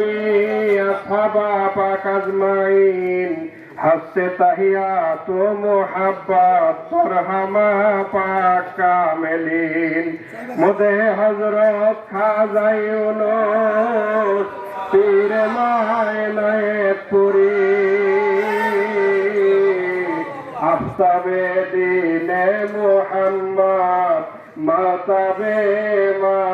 النبي أصحاب أباك أجمعين حسي تحيات محبت فرحما پاک کاملین مدے حضرت خاضہ یونس پیر مہائنہ پوری افتاب دین محمد ماتاب مہائنہ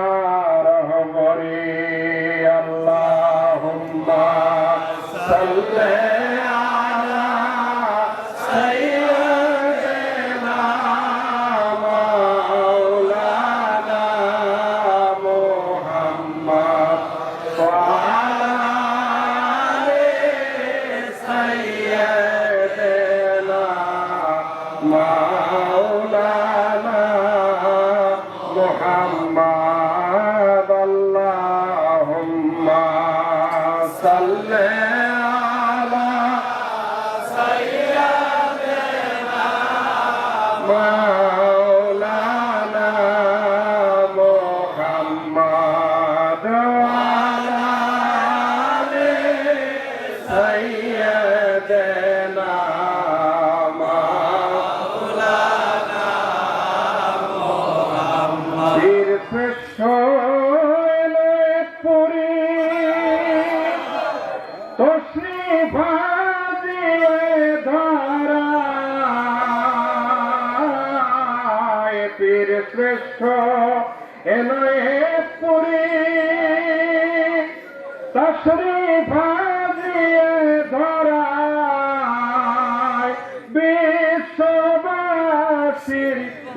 আল্লাহ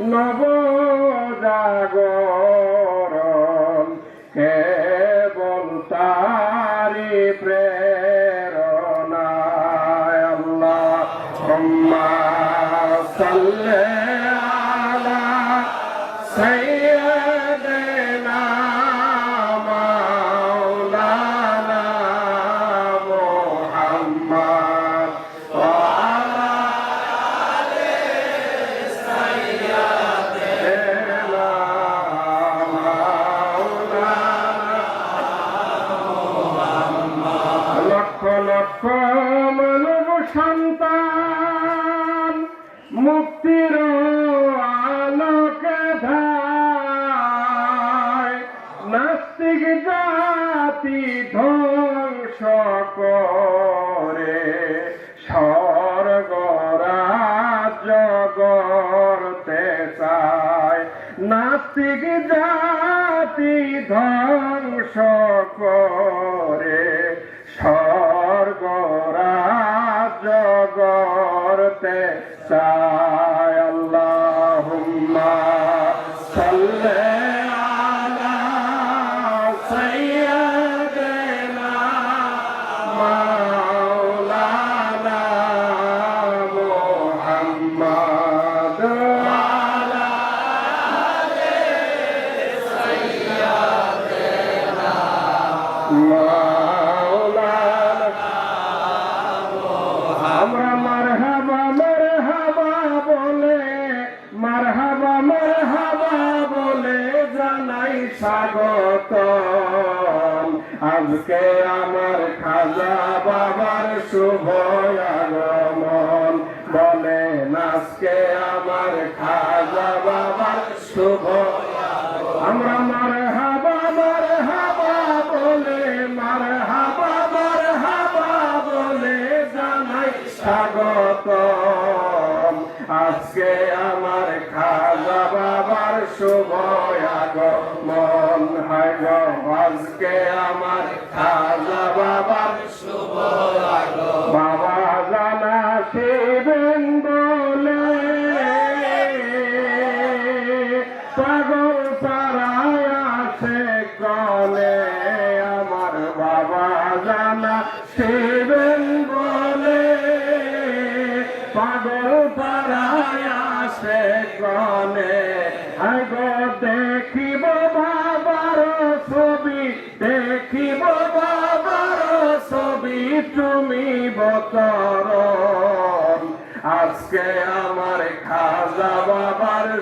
নব জাতি ধন শুভ আগমন বলেন আজকে আমার খাজা বাবার শুভ আমরা মার হাবা মার হাবা বলে মার হাবা মার হাবা বলে জানাই স্বাগত। আজকে আমার খাজা বাবার শুভ আগমন আজকে আমার খাজা বাবা শুভ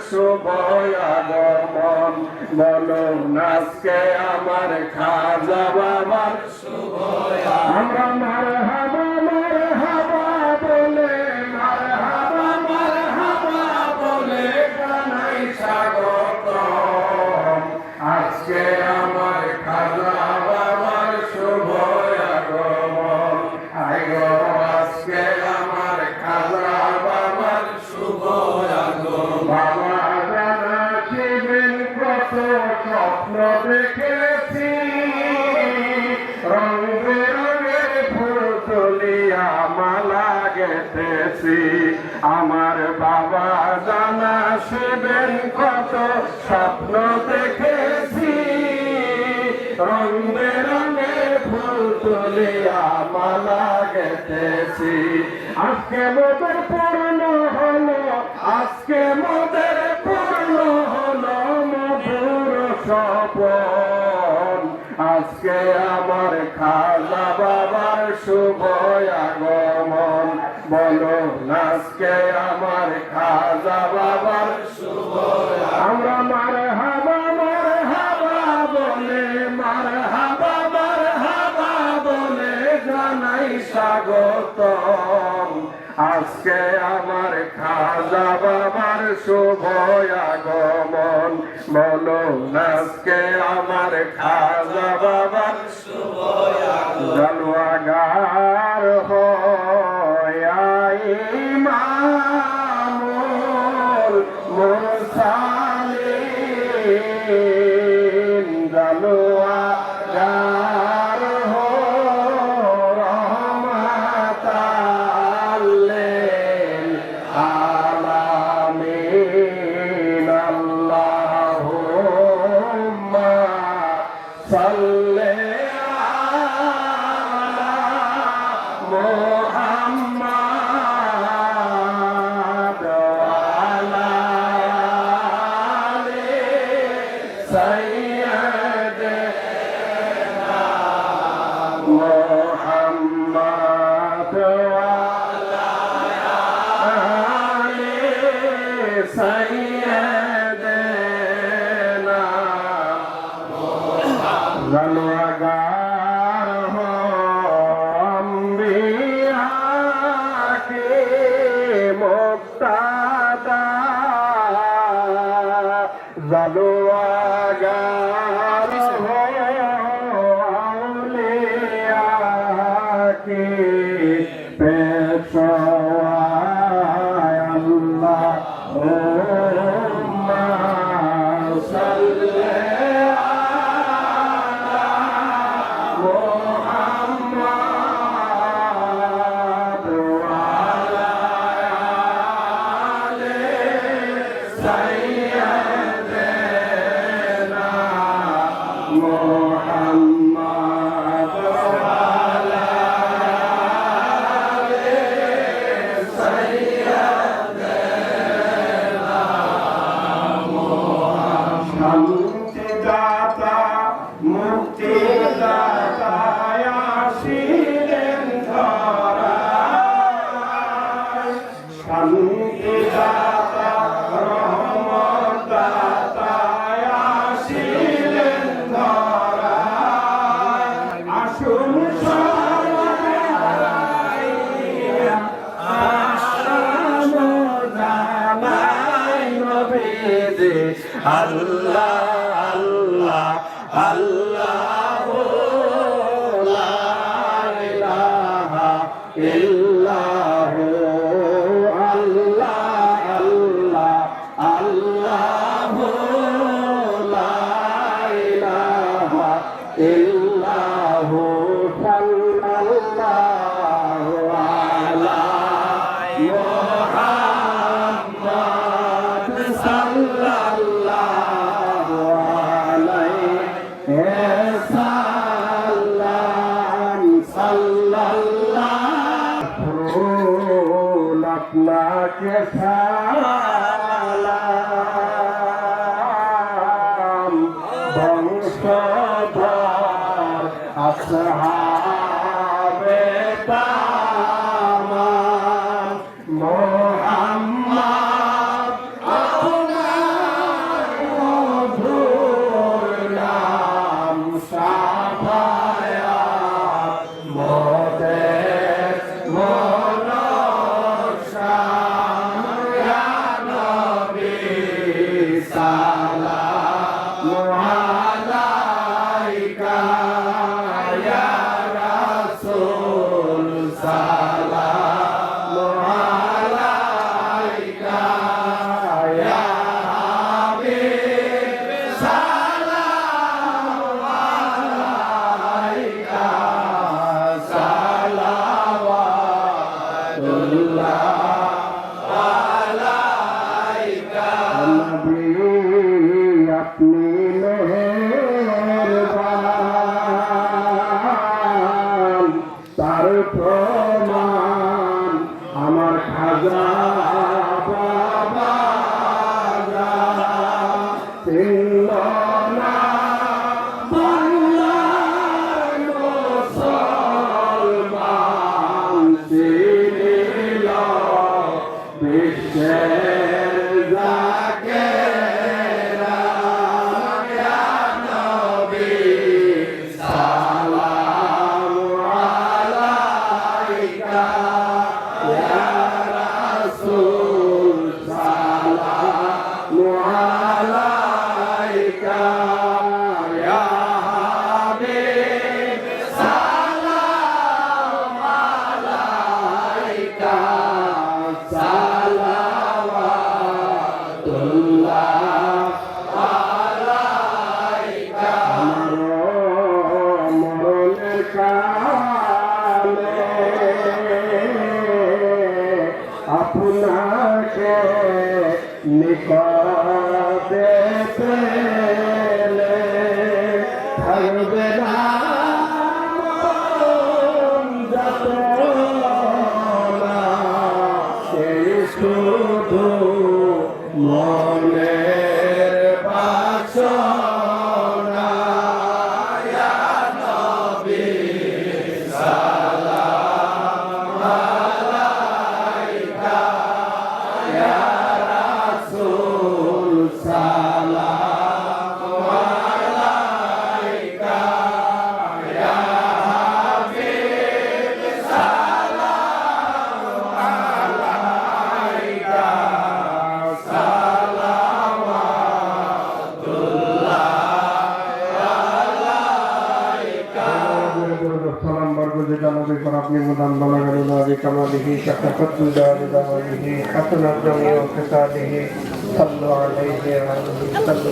বাবার শুভ আগমন বলো নাচকে আমার খাজা আমরা। মার হাবা মার হাবা কত স্বপ্ন দেখেছি। রং বেরঙের ফুল তুলিয়া মালা গেতেছি আজকে মোদের পূর্ণ হলো, আজকে মোদের পূর্ণ হলো মধুর স্বপন। আজকে আমার খাজা বাবার শুভ আগমন। বলো, আজকে আমার স্বাগত আজকে আমার খাজা বাবার শুভ আগমন। বলো আজকে আমার খাজা বাবার শুভ জলওয়াগার দে। আল্লাহ আল্লাহ আল্লাহ। বংশধর আসহাবে দারিদা ওয়ালিহি হাসানাত জামি ওয়া ফিসালিহি সাল্লু আলাইহি ওয়া আলিহি সাল্লু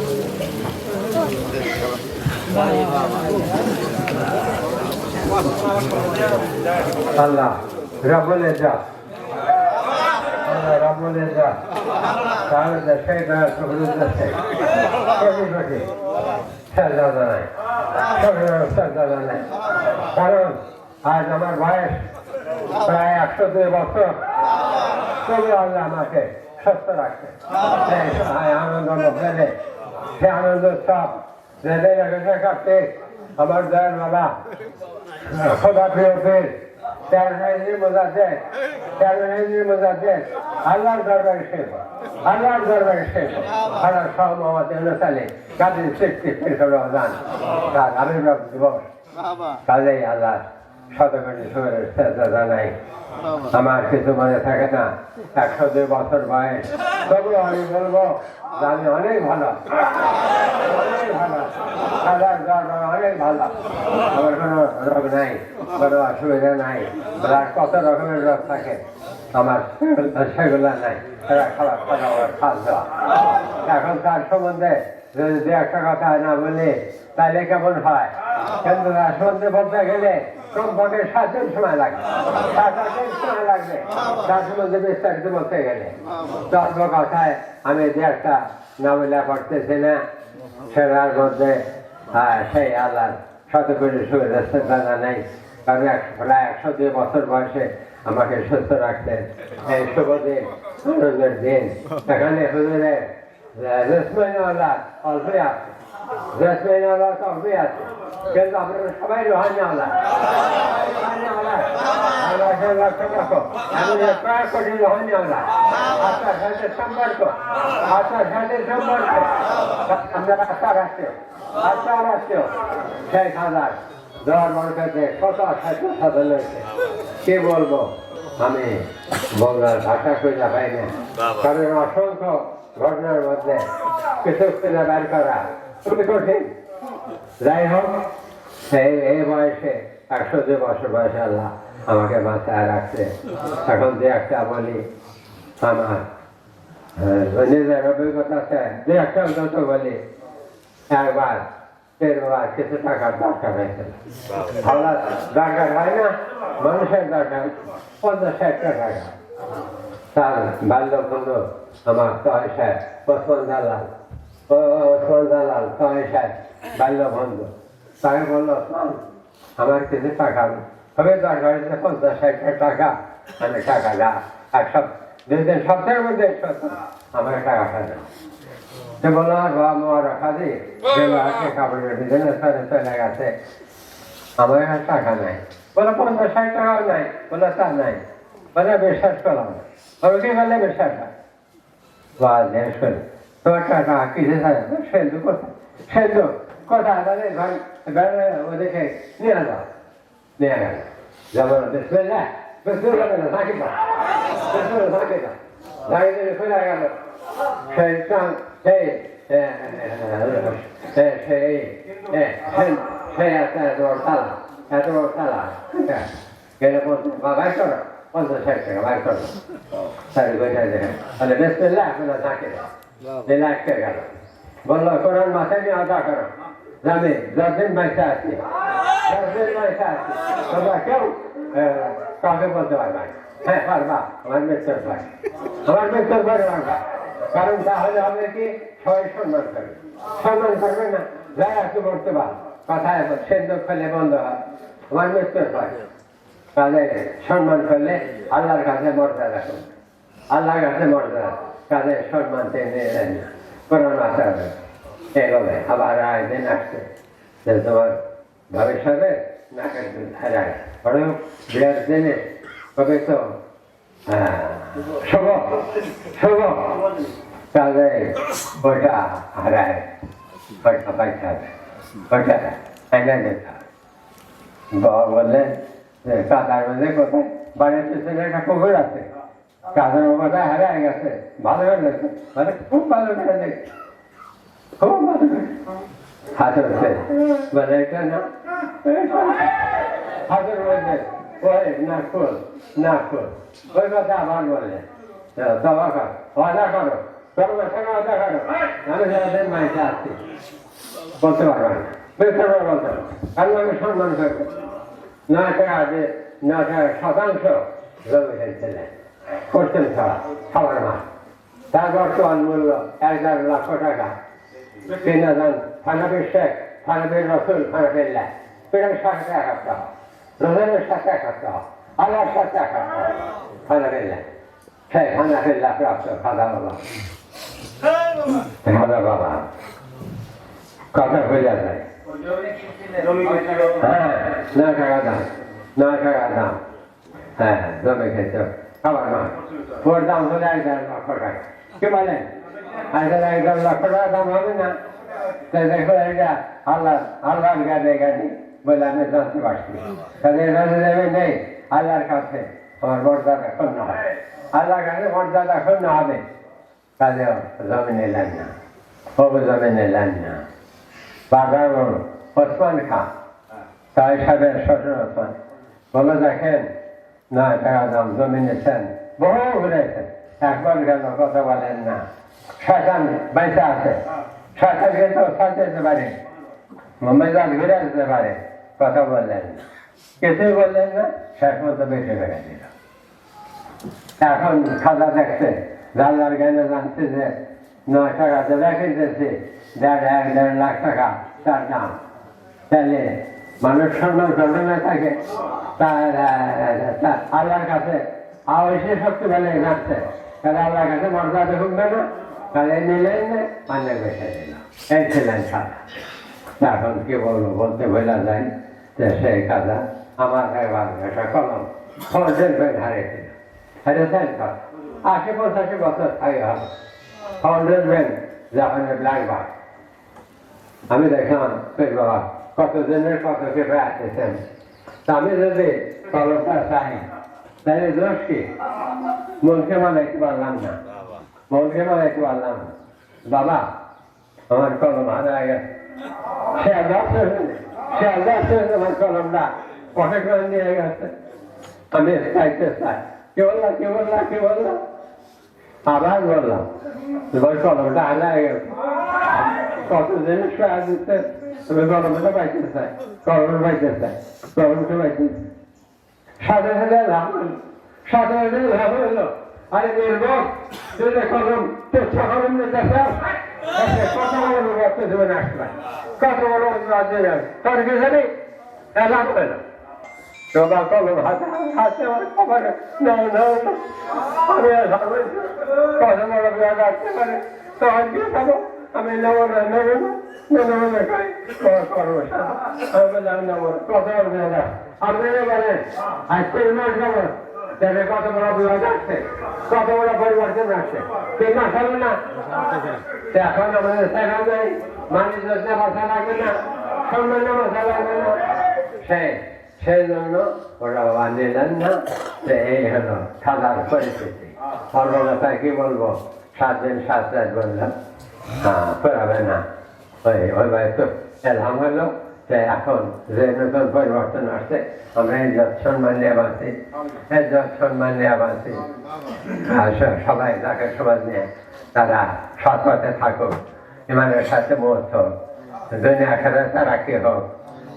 আল্লাহ রাবলে যা। আল্লাহ রাবলে যা। তাহলে দেশে শহরের দেশে everybody সাজা জানাই সাজা জানাই কারণ আজ আমার বয়স প্রায় একশো দুই বছর তবে আল্লাহ আমাকে সুস্থ রাখছে আনন্দ পেলে সে আনন্দ সব বেঁধে রেখেছে কাটতে আমার দয়াল বাবা খোদা প্রিয় পীর আল্লাহর দরবারে শেষ আল্লাহর দরবারে শেষ আল্লাহর সহ মোহাম্মদ ইউনুসালে কাদের সৃষ্টি শেষ রমজান? তার আবির্ভাব দিবস। কাজেই আল্লাহ শতকোটি সুরের শ্রদ্ধা জানাই আমার কিছু মনে থাকে না। একশো দুই বছর বয়স। তবুও আমি বলব আমি অনেক ভালো। অনেক ভালো। হাজার জ্বর অনেক ভালো। আমার কোনো রোগ নাই কোনো অসুবিধা নাই। ব্লাড কত রকমের রোগ থাকে? আমার সেগুলো নাই। খাবার খাওয়া খাল দেওয়া এখন তার সম্বন্ধে যদি একটা কথা না বলি তাহলে কেমন হয় কিন্তু সম্বন্ধে বলতে গেলে কমপক্ষে সাত দিন সময় লাগবে সাত দিন সময় লাগবে তার বিস্তারিত বলতে গেলে ধর্ম কথায় আমি দু একটা না বলে করতেছি না সেটার মধ্যে সেই আল্লাহ শত করে সুবিধা জানা নেই কারণ প্রায় একশো দুই বছর বয়সে আমাকে সুস্থ রাখতেন এই শুভ দিন দিন। এখানে হুজুরের জেসমিনওয়ালা অল্পই আছে জেসমিনওয়ালা তো আছে কিন্তু আপনারা সবাই রোহানিওয়ালা আল্লাহ আমি প্রায় কোটি রোহানিওয়ালা আপনার সাথে সম্পর্ক আপনার সাথে সম্পর্ক আমরা আশা রাখছি আশা রাখছি শেখ হাজার দেওয়ার মানুষকে কত সাথে সাথে রয়েছে কি বলব আমি বলার ভাষা খুঁজে পাই না কারণ অসংখ্য ঘটনার মধ্যে কিছু খুঁজে বের করা। খুবই কঠিন। যাই হোক এই এই বয়সে একশো দুই বছর বয়সে আল্লাহ আমাকে বাঁচায় রাখছে। এখন যে একটা বলি আমার নিজের অভিজ্ঞতা আছে যে একটা অন্তত বলি। একবার তেরবার কিছু টাকার দরকার হয়েছিল দরকার হয় না, মানুষের দরকার। পঞ্চাশ ষাট টাকা। তার বাল্য বন্ধু আমার তয় সাহেব ওসমান দালাল। দালাল তয় সাহেব বাল্য বন্ধু তাকে বলল "ওসমান, আমার কিছু টাকা হবে দরকার হয়েছে পঞ্চাশ ষাট টাকা আমি টাকা যা আর সব দুই দিন মধ্যে আমার টাকাটা দাও সে বলল আর বাবা মার রাখা দি কাপড়ের ভিতরে চলে চলে গেছে। আমার টাকা নাই। বলে পঞ্চাশ ষাট টাকাও নাই বলে তা নাই। বলে বিশ্বাস করলাম না বলে কি বললে বিশ্বাস হয় বা জিজ্ঞেস করি তোমার টাকা কিসে থাকে সেন্দু কোথায় সেন্দু কোথায় বলে ঘর বেড়ে ওদেরকে নিয়ে যাও নিয়ে গেল যেমন বিসমিল্লাহ বিসমিল্লাহ বলে পঞ্চাশ ষাট টাকা বাইর করো সারি বইটা দেখেন তাহলে বিসমিল্লাহ আপনারা থাকে আটকে গেল বলল কোরআন মাথায় নিয়ে আদা করো জানি দশ দিন পয়সা আছে দশ দিন পয়সা আছে তোমরা কেউ কাউকে বলতে পারবে। হ্যাঁ পারবা আমার মিত্র ভাই আমার মিত্র ভাই পারবা কারণ তাহলে হবে কি সবাই সম্মান করবে সম্মান করবে না যাই একটু করতে পার কথায় সেদ্ধ ফেলে বন্ধ হয় আমার মিত্র ভাই তাহলে সম্মান করলে আল্লাহর কাছে মর্যাদা করবে আল্লাহর কাছে মর্যাদা কাজে সম্মান টেনে দেন না। কোরআন মাথা হবে এভাবে আবার আয়োজন আসছে যে তোমার ভবিষ্যতে নাকের হ্যাঁ, বললেন কাদার মধ্যে কোথায়? একটা পুকুর আছে। কাদার কোথায় হারায় গেছে। ভালো হয়ে গেছে মানে খুব ভালো করে দেখছি খুব হাতে হচ্ছে বলে এটা ওই কথা আবার বললে দবা কর, ওয়াদা করো। তোর সঙ্গে করো। আমি সারাদিন মাইতে আসছি বলতে পারব না। বলতে কারণ আমি সম্মান করব যে শতাংশ জমি হেলছিলেন করতেন খাওয়া খাবার মাছ তার বর্তমান মূল্য এক লক্ষ টাকা ফানাবির শেখ ফানাবির রসুল সাথে সাথে আল্লাহর সাথে প্রাপ্ত খাদা বাবা খাদা বাবা কথা হয়ে যায় হ্যাঁ নয় টাকা দাম নয় টাকা দাম হ্যাঁ জমি খেতে খাবার মাছ ওর দাম হলে এক দেড় লক্ষ টাকা কি বলেন আজকাল এক দেড় লক্ষ টাকা দাম হবে না তাই দেখো এটা আল্লাহ আল্লাহর গাড়ি গাড়ি বলে আমি জানতে পারছি তাহলে রাজা যাবে নেই আল্লাহর কাছে আমার মর্যাদা ক্ষুণ্ণ হবে আল্লাহর কাছে মর্যাদা ক্ষুণ্ণ হবে তাহলে জমিনে এলেন না তবু জমিনে এলেন না বাগান ওসমান খান তাই সাহেবের শ্বশুর ওসমান বলে দেখেন নয় টাকা দাম জমি নিয়েছেন বহু ঘুরেছেন। একবার গেল, কথা বলেন না। শাসান বাইসা আছে। শাসান কিন্তু সাথে যেতে পারে। মেজাজ ঘুরে আসতে পারে। কথা বললেন কিছুই বললেন না। শেষ মতো বেশি বেড়ে দিল। এখন খাজা দেখছে। জানলার জ্ঞানে জানছে যে, নয় টাকাতে রেখে দিয়েছে দেড় এক দেড় লাখ টাকা তার দাম। তাহলে মানুষ সম্মান করবে থাকে আল্লাহর কাছে আবশ্যই শক্তি বলে যাচ্ছে। তাহলে আল্লাহর কাছে মর্যাদা ঢুকবে না। তাহলে নিলেন না বেশি দিল। এই ছিলেন এখন কি বলব, বলতে ভোলা যায়। যে সেই আমার একবার একটা কলম। ফজের ব্যাগ হারিয়েছিল হারিয়েছেন আশি পঁচাশি বছর থাকে হবে। ফজের ব্যাগ জাপানের ব্ল্যাক বার আমি দেখলাম পেট বাবা কত দিনের কত কেটে আসতেছেন আমি যদি কলমটা চাই তাহলে দোষ কি মনকে মানাইতে পারলাম না মনকে মানাইতে পারলাম না বাবা আমার কলম হারা গেছে সে আল্লাহ সে আল্লাহ আমার কলমটা পটে করে নিয়ে গেছে আমি চাইতে চাই কে বললাম কে বললাম কে বললাম আবার বললাম কলমটা হারা গেছে কত জিনিস পাওয়া দিতে তুমি কলমটা পাইতে চাই কলম পাইতে চাই কলমটা পাইতে সাথে সাথে লাভ হলো সাথে সাথে লাভ হলো আরে নির্ভর তুই কলম নিতে চাস কত বড় করতে দেবে না আসলে কত বড় রাজ্যে তোর জানি লাভ হলো তোমার কলম হাতে হাতে আমার না না আমি আর কত বড় বিরাট আসতে পারে তখন কি খাব আমি নেব না নেব না নেব না। খাই আমি বললাম নেব বিরাট আপনি আজ মাস নেব দেখে কত বড় বিরাট আসছে কত বড় পরিবর্তন আসছে তিন মাস হলো না? এখন আমাদের নেই মানুষ মশা লাগবে না, সম্মান মশা লাগবে না। সে সেই জন্য ওরা না, যে এই হলো খাদার পরিস্থিতি। কি বলব? সাত দিন সাত রাত বললাম। না ওই ওই ভাই তো এলাম হলো যে এখন যে নতুন পরিবর্তন আসছে আমরা এই যত সম্মান নিয়ে এই যত সম্মান নিয়ে বাঁচি সবাই তাকে সমাজ নিয়ে তারা সৎ পথে থাকুক ইমানের সাথে মুহূর্ত দুনিয়া আখেরে তারা কি হোক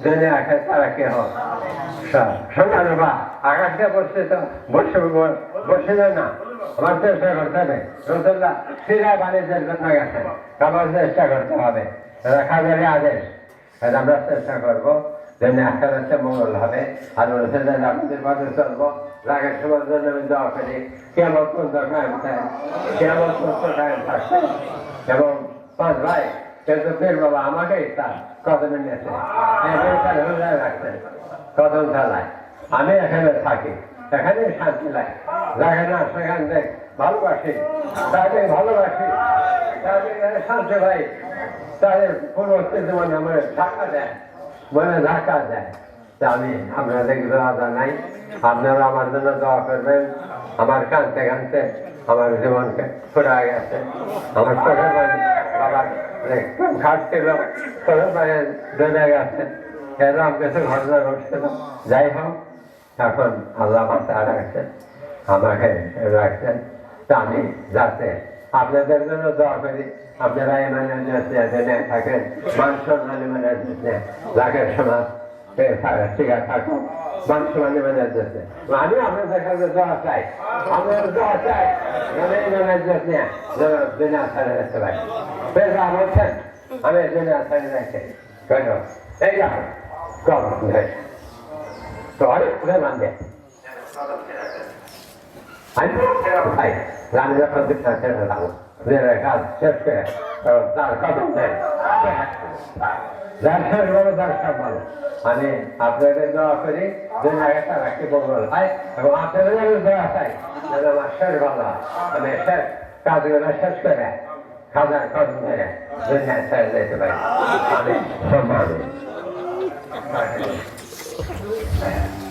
দুনিয়া আখেরে তারা কি হোক শোনা বা আকাশ বসছে তো বসে বসে না চেষ্টা করতে হবে গেছে আমার চেষ্টা করতে হবে আদেশ আমরা চেষ্টা করব যেমনি মঙ্গল হবে আর রসুল্লাহ আমাদের পথে কেমন কেমন কোন এবং পাঁচ ভাই কিন্তু ফের বাবা আমাকেই তার কদমে নিয়েছে কদম চালায় আমি এখানে থাকি এখানে শান্তি লাগে। লাগে না, সেখান থেকে ভালোবাসি তাদের ভালোবাসি। তাদের শান্তি ভাই তাদের কোনো জীবন আমার ধাক্কা দেয়, মনে ধাক্কা দেয়। আমি আপনাদের দোয়া নাই। আপনারা আমার জন্য দোয়া করবেন। আমার কানতে কানতে আমার জীবনকে ফুরা গেছে। আমার চোখের পানি বাবার খাটছিল চোখের পানি ডুবে গেছে। এরকম কিছু ঘটনা ঘটছিল। যাই হোক এখন আল্লাহ মাথা রাখছেন আমাকে রাখছেন। আমি যাতে আপনাদের জন্য দোয়া করি। আপনারা এমানে থাকেন মান সম্মান মানে লাখের সমাজ আছে থাকুন মান সম্মান মানে যেতে আমি আপনাদের কাছে চাই। দোয়া চাই। মানে মানে রাখতে বলছেন আমি দুনিয়া ছাড়ে রাখি কেন? এই দেখো কম শহরে কোথায় রান দেয় আমি সেরা ভাই রান দেওয়ার পর দেখতে সেরা রান কাজ শেষ করে তার কদম দেয় ব্যবসার বড় দরকার বলো মানে আপনাদের দোয়া করি যে জায়গাটা রাখতে বলব ভাই এবং আপনাদের আমি দোয়া চাই যেন আমার শেষ ভালো মানে শেষ কাজগুলো শেষ করে খাজার কদম ধরে দুনিয়া ছেড়ে যেতে পারি আমি সম্মান Look at that.